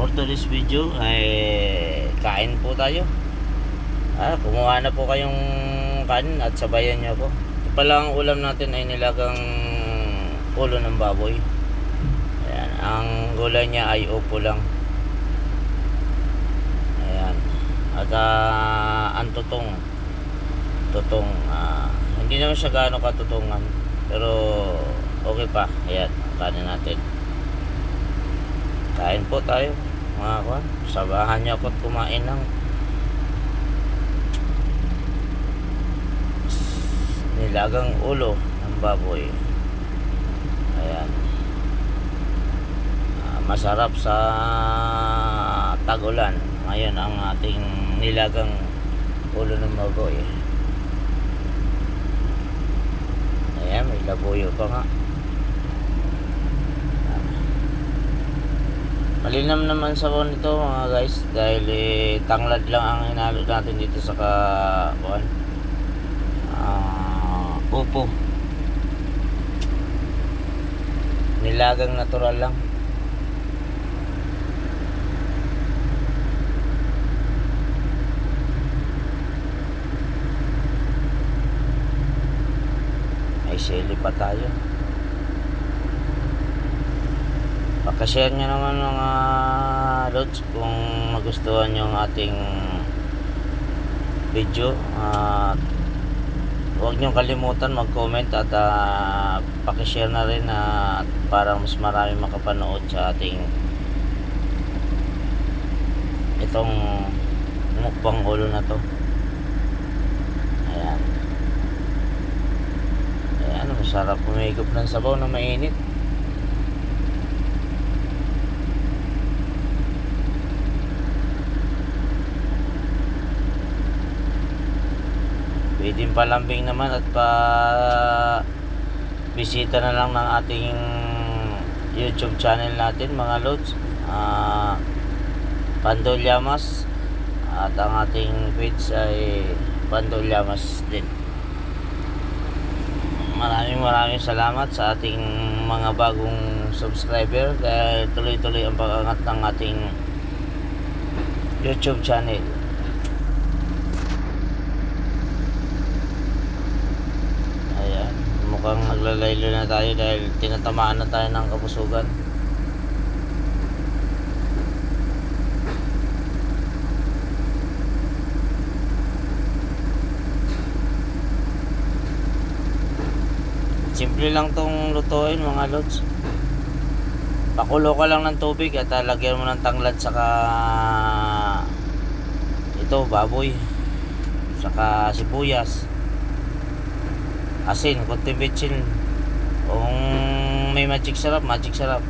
for today's video ay kain po tayo. Ah, kumuha na po kayong kanin at sabayan niyo po. Ito pala ang ulam natin ay nilagang ulo ng baboy. Ayan, ang gulay niya ay upo lang. Ayan. At ah, ang tutong tutong ah, hindi naman siya gaano katutungan pero okay pa. Ayan, kanin natin. Kain po tayo mga kwan. Sabahan niyo ako't kumain ng nilagang ulo ng baboy. Ayan. Ah, masarap sa tagulan. Ngayon ang ating nilagang ulo ng baboy. Ayan, may labuyo pa nga. Malinam naman sa phone nito mga guys dahil eh, tanglad lang ang hinalo natin dito sa ka kuan. Ah, upo. Nilagang natural lang. Ay sili pa tayo. Pakashare nyo naman mga lods kung nagustuhan nyo ang ating video. At huwag nyo kalimutan mag-comment at uh, pakishare na rin at para mas marami makapanood sa ating itong mukbang ulo na to. Ayan. Ayan, masarap kumigop ng sabaw na mainit. Pwedeng palambing naman at pa bisita na lang ng ating YouTube channel natin mga lods. Ah Pandol Llamas at ang ating page ay Pandol Llamas din. Maraming maraming salamat sa ating mga bagong subscriber dahil tuloy-tuloy ang pag-angat ng ating YouTube channel. Ayan, mukhang naglalaylo na tayo dahil tinatamaan na tayo ng kapusugan. Simple lang tong lutuin mga lods. Pakulo ka lang ng tubig at lagyan mo ng tanglad saka ito baboy saka sibuyas asin, konti bitsin kung may magic sarap, magic sarap.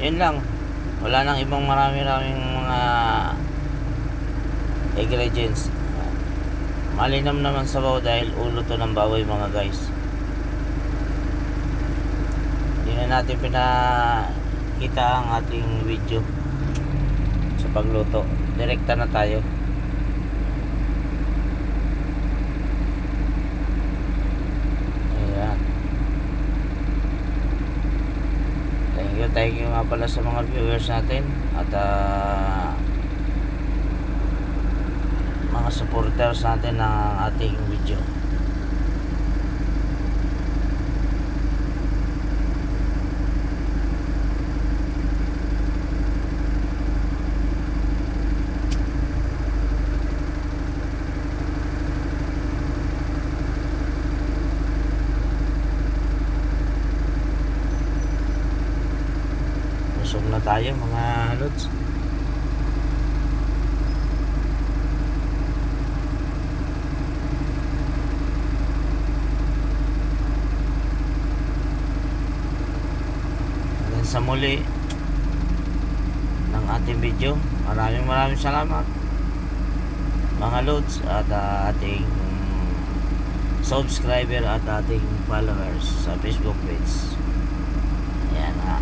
Yun lang. Wala nang ibang marami-raming mga ingredients. Malinam naman sabaw dahil ulo to ng baboy mga guys. Hindi na natin pinakita ang ating video sa pagluto. Direkta na tayo nga pala sa mga viewers natin at ah, mga supporters natin ng ating video. Na tayo mga lods. Hanggang sa muli ng ating video. Maraming maraming salamat mga lods at ah, ating subscriber at ating followers sa Facebook page. Ayan ha.